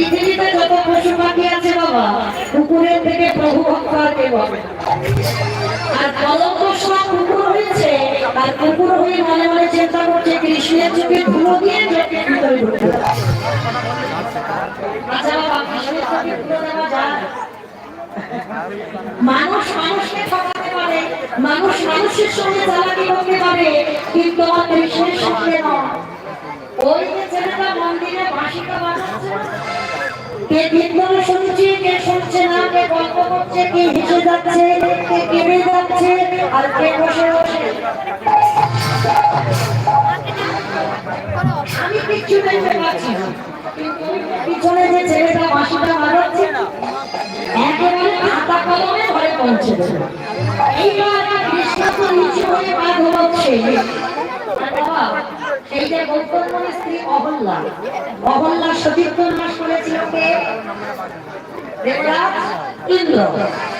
পৃথিবীতে যত পশু পাখি আছে বাবা কুকুরের থেকে প্রভু ভক্ত আর হবে আর কলঙ্ক সব কুকুর হয়েছে, আর কুকুর হয়ে মনে মনে চিন্তা করছে, কৃষ্ণের চোখে ধুলো দিয়ে আচ্ছা মানুষ মানুষকে ঠকাতে পারে, মানুষ মানুষের সঙ্গে চালাকি করতে পারে, কিন্তু আমার কৃষ্ণের সঙ্গে নয়। ওই যে কে কীর্তন শুনছে, কে শুনছে না, কে গল্প করছে, কে হেসে যাচ্ছে, কে কেঁদে যাচ্ছে, আর কে বসে বসে আমি কিচ্ছু দেখতে পাচ্ছি পিছনে যে ছেলেটা বাঁশিটা বাজাচ্ছে একেবারে খাতা কলমে ঘরে পৌঁছে এইবার কৃষ্ণ তো নিচে হয়ে বাদ হচ্ছে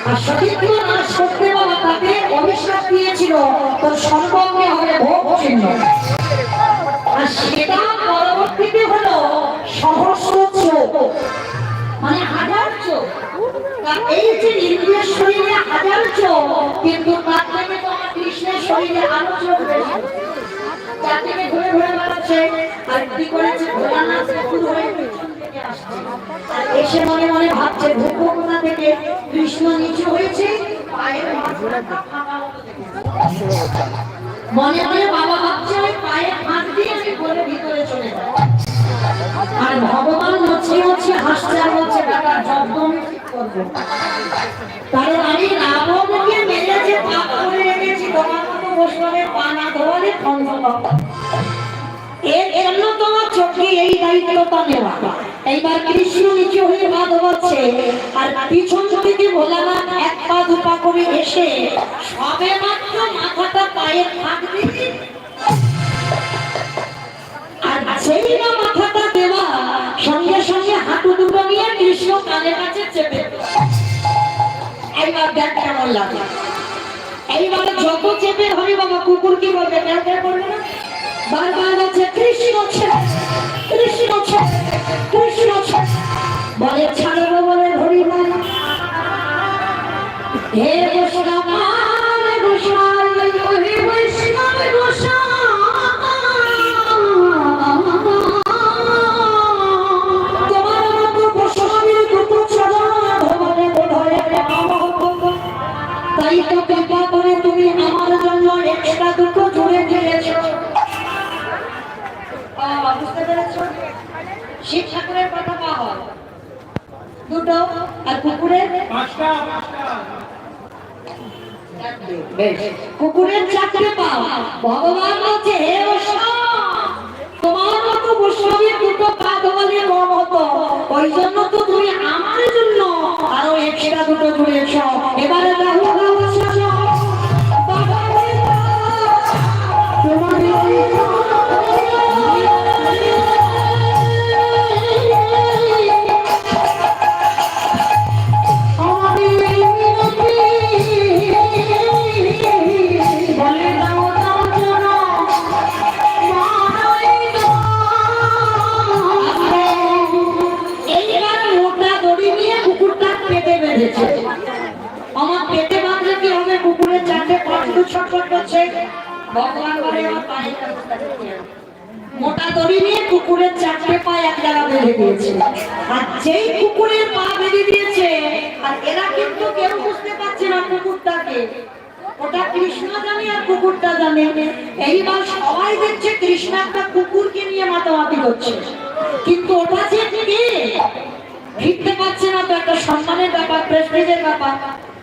আর সতীর্থ নাশ করতে বাবা তাকে অভিশাপ দিয়েছিল, তোর সর্বঙ্গে আর সেটা পরবর্তীতে হলো চোখ। মানে হাজার চোখ। এই যে ইন্দ্রিয়ের শরীরে কিন্তু তার থেকে তো আমার কৃষ্ণের শরীরে আরও বেশি ঘুরে ঘুরে বেড়াচ্ছে, আর কি করেছে ভোলানাথ ঠাকুর হয়ে আর এসে মনে মনে ভাবছে কোথা থেকে? কৃষ্ণ নিচু হয়েছে। মনে মনে বাবা ভাবছে, ওই পায়ে হাত দিয়ে আমি ঘরে ভিতরে চলে আর ভগবান হচ্ছে হচ্ছে হাসছে আর করব। কারণ আমি পানা ধোয়ালে এর জন্য তোমার চোখে এই দায়িত্বটা নেওয়া এইবার কৃষ্ণ নিচে হয়ে বাদ হচ্ছে আর পিছন থেকে ভোলানাথ এক পা দু পা করে এসে সবে মাত্র মাথাটা পায়ে ফাঁক দিতে আর সেই না মাথাটা দেওয়া সঙ্গে সঙ্গে হাঁটু দুটো নিয়ে কৃষ্ণ কানের কাছে চেপে দিল। এইবার দেখ কেমন লাগে এইবারে যত চেপে হরি বাবা, কুকুর কি বলবে? কেন করবে না? বারবার বলছে, কৃষ্ণ কৃষ্ণ কৃষ্ণ বলে, ছাড়বো বলে হরি বলে হে গোস্বামী কুকুরের চাকরি পাও। ভগবান বলছে, হে তোমার মতো গোস্বামীর দুটো পা হতো। ওই জন্য তো তুমি আমার জন্য আরও এক্সট্রা দুটো জুড়েছ। এবারে মোটা দড়ি নিয়ে কুকুরের চারটে পা এক জায়গা বেঁধে দিয়েছে। আর যেই কুকুরের পা বেঁধে দিয়েছে, আর এরা কিন্তু কেউ বুঝতে পারছে না কুকুরটাকে। ওটা কৃষ্ণ জানে আর কুকুরটা জানে। এইবার সবাই দেখছে কৃষ্ণ একটা কুকুরকে নিয়ে মাতামাতি করছে। কিন্তু ওটা যে কে? ফিরতে পারছে না, তো একটা সম্মানের ব্যাপার প্রেস্টিজের ব্যাপার।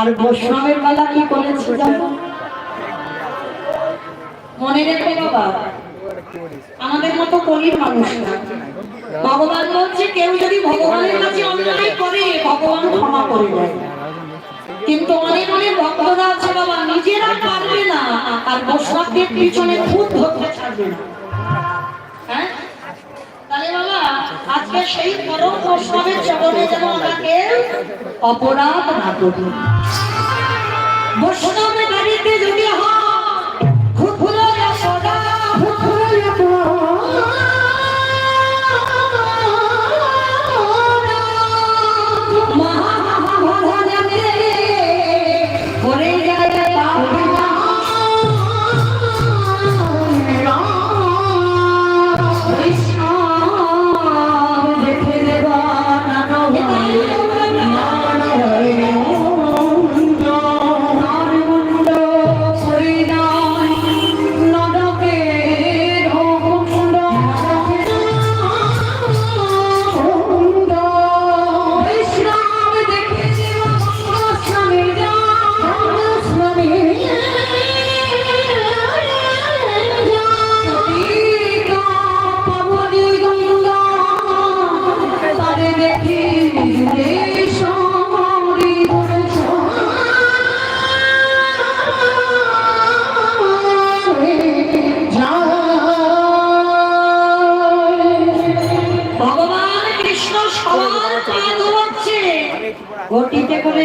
আর বৈষ্ণবের বেলা কি করেছে জানো? মনে রেখে বাবা, আমাদের মতো মানুষ না। ভগবান বলছে, কেউ যদি ভগবানের কাছে অন্যায় করে, ভগবান ক্ষমা করে কিন্তু অনেক অনেক ভক্তরা আছে বাবা, নিজেরা পারবে না, আর বসবাসের পিছনে খুব ধরতে ছাড়বে না। সেই অপরাধ না করি। বৈষ্ণবের বাড়িতে যদি হয়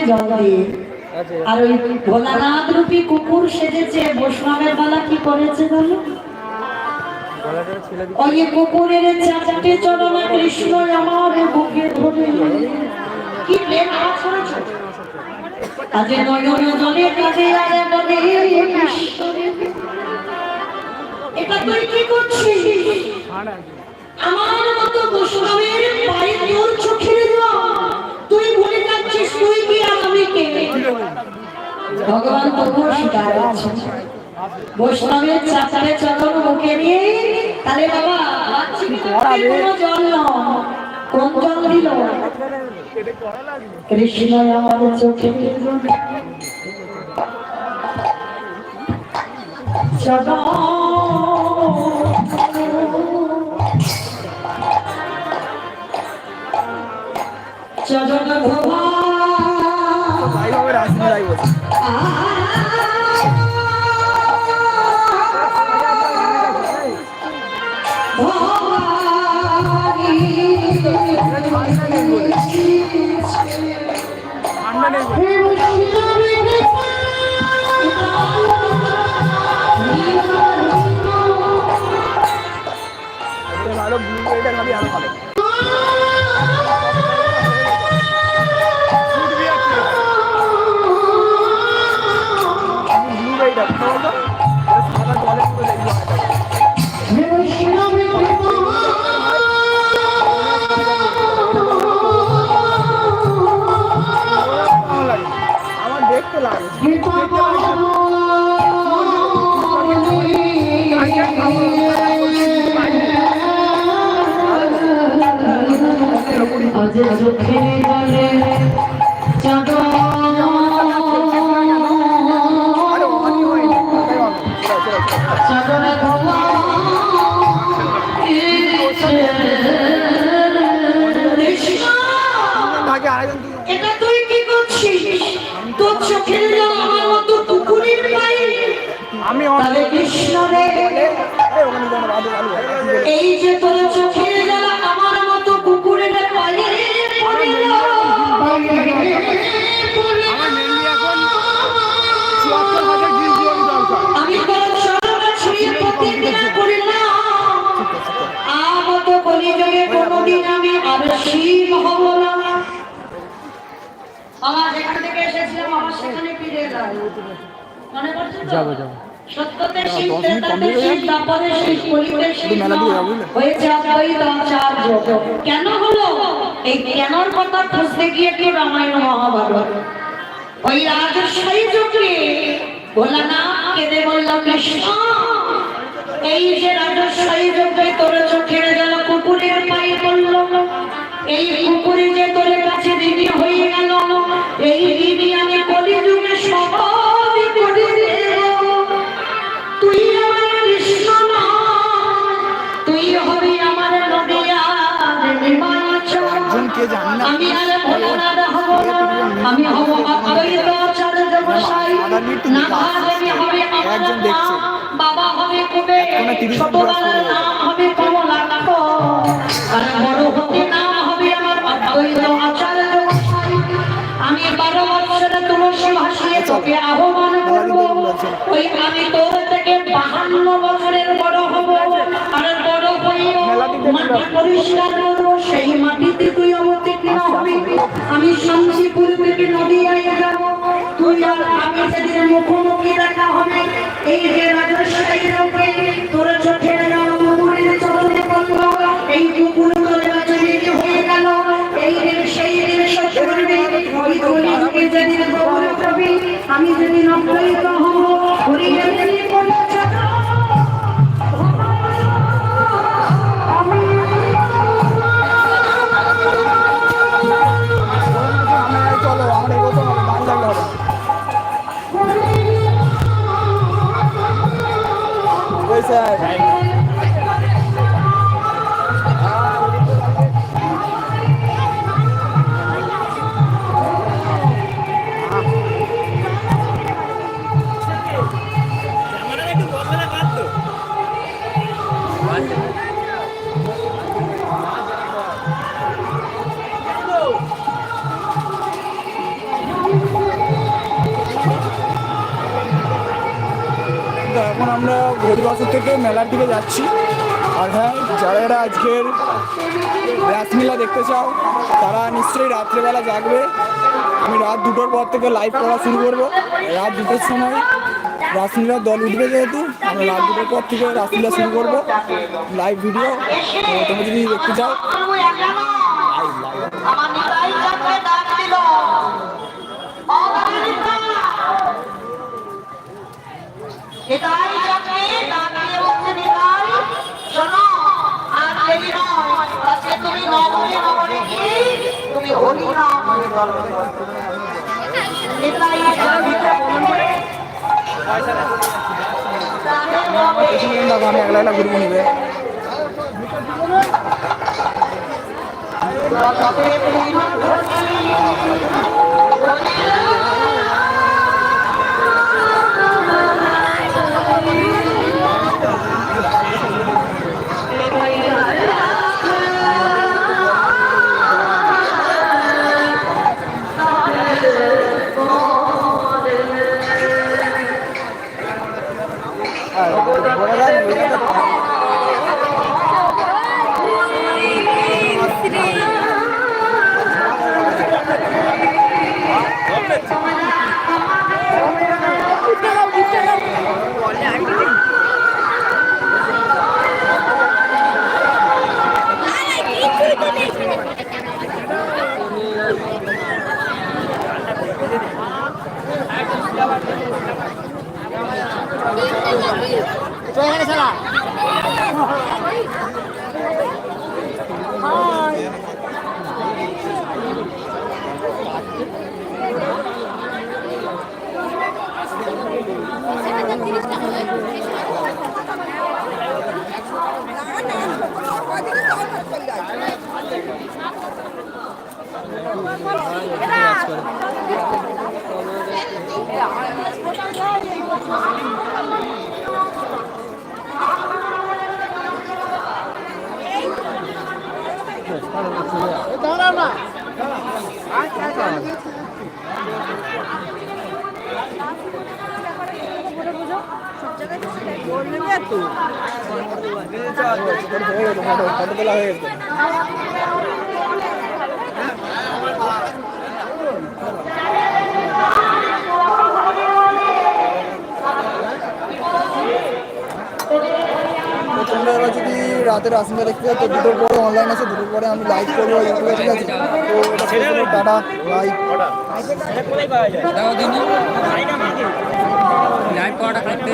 জল দিয়ে আর ওই ভোলানাথ রূপী কুকুর সেজেছে বৈষ্ণবের বেলা কি করেছে বলো? ওই কুকুরের চারটে চরণে কৃষ্ণ আমার বুকে ধরে। কি প্রেম আজ নয়ন জলে কাজে আরে বলে এটা তুই কি করছিস? আমার মতো বৈষ্ণবের পায়ে তোর চোখের জল তুই ভুলে যাচ্ছিস তুই কি আর আমি কে ভগবান তবুও স্বীকার করছেন বৈষ্ণবের চাচারে চরণ মুখে নিয়ে তাহলে বাবা কোন জল দিল? কৃষ্ণ আমাদের চোখে চরণ ভালো ব্লু। এটা খাবি আরও ভালো এটা তুই কি করছিস? তোর চোখের জল আমার মতো পুকুরের পায়ে? আমি তাহলে কৃষ্ণ রে। এই যে তোর চোখের জল আমার মতো পুকুরের পায়ে আমি তোর চরণে ছুঁয়ে প্রতিজ্ঞা করিলাম আমত কলিযুগে কোনদিন আমি আর শিব হব না। আমার যেখান থেকে এসেছিলাম আমার সেখানে ফিরে এলাম। মনে পড়ছে যাব, যাব। সত্যতে হয়ে কলিতে? হয়েছে অদ্বৈত আচার্য কেন হলো? এই কেনর কথা খুঁজতে গিয়ে কি রামায়ণ মহাভারত। ওই রাজশাহী যুগে বললা কেঁদে বলল কৃষ্ণ এই যে যুগে তোর চোখের গেল কুকুরের পায়ে পড়ল এই কুকুরে যে তোর আমি আর ভোলানাথ হব না আমি হব অদ্বৈত আচার্য গোসাই না ভাজনি হবে আমার মা, বাবা হবে কুবে। এখনও 30 জন ছোটবেলার নাম হবে কমলাক্ষ আর বড় হতে নাম হবে আমার অদ্বৈত আচার্য গোসাই আমি বারো বছরে তুলসী ভাসিয়ে তোকে আহ্বান করব। ওই আমি তোর থেকে বাহান্ন বছরের বড় হব। আর বড় হইও মাটি পরিষ্কার করব। সেই মাটিতে তুই অবতীর্ণ আমি শান্তিপুর থেকে ওই আমরা থেকে মেলার দিকে যাচ্ছি। আর হ্যাঁ যারা যারা আজকের রাসমেলা দেখতে চাও, তারা নিশ্চয়ই রাত্রেবেলা জাগবে। আমি রাত দুটোর পর থেকে লাইভ করা শুরু করব। রাত দুটোর সময় রাসলীলার দল উঠবে যেহেতু, আমরা রাত দুটোর পর থেকে রাসলীলা শুরু করব। লাইভ ভিডিও তোমরা যদি দেখতে চাও। আমার তুমি হরি নাম নিতাই চাকরে আমি একলা একলা ঘুরবো নিবে আর বড় গান বলে দাও। হয়ে ফটো তোলা হয়ে গেছে এবার যদি রাতের আসনটা দেখতে তো দুটোর পরে অনলাইন আছে, দুটোর পরে আমি লাইভ করব ইউটিউবে ঠিক আছে? তো টাটা দাও লাইভ করতে